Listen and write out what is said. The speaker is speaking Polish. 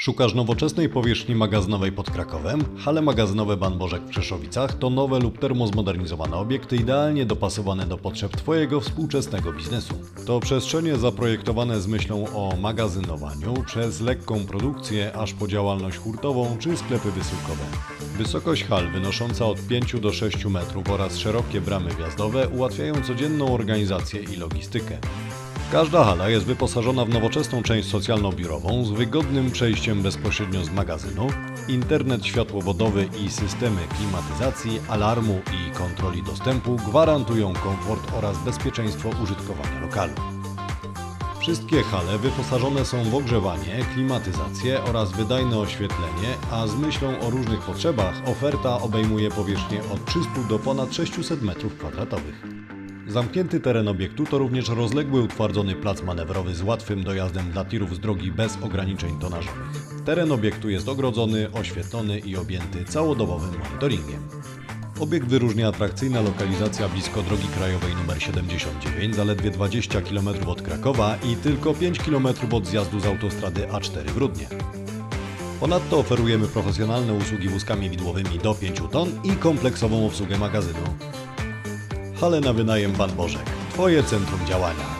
Szukasz nowoczesnej powierzchni magazynowej pod Krakowem? Hale magazynowe Ban Bożek w Krzeszowicach to nowe lub termozmodernizowane obiekty idealnie dopasowane do potrzeb Twojego współczesnego biznesu. To przestrzenie zaprojektowane z myślą o magazynowaniu przez lekką produkcję aż po działalność hurtową czy sklepy wysyłkowe. Wysokość hal wynosząca od 5 do 6 metrów oraz szerokie bramy wjazdowe ułatwiają codzienną organizację i logistykę. Każda hala jest wyposażona w nowoczesną część socjalno-biurową z wygodnym przejściem bezpośrednio z magazynu, internet światłowodowy i systemy klimatyzacji, alarmu i kontroli dostępu gwarantują komfort oraz bezpieczeństwo użytkowania lokalu. Wszystkie hale wyposażone są w ogrzewanie, klimatyzację oraz wydajne oświetlenie, a z myślą o różnych potrzebach oferta obejmuje powierzchnię od 300 do ponad 600 m2. Zamknięty teren obiektu to również rozległy utwardzony plac manewrowy z łatwym dojazdem dla tirów z drogi bez ograniczeń tonażowych. Teren obiektu jest ogrodzony, oświetlony i objęty całodobowym monitoringiem. Obiekt wyróżnia atrakcyjna lokalizacja blisko drogi krajowej nr 79, zaledwie 20 km od Krakowa i tylko 5 km od zjazdu z autostrady A4 w Rudnie. Ponadto oferujemy profesjonalne usługi wózkami widłowymi do 5 ton i kompleksową obsługę magazynu. Hale na wynajem Pan Bożek. Twoje centrum działania.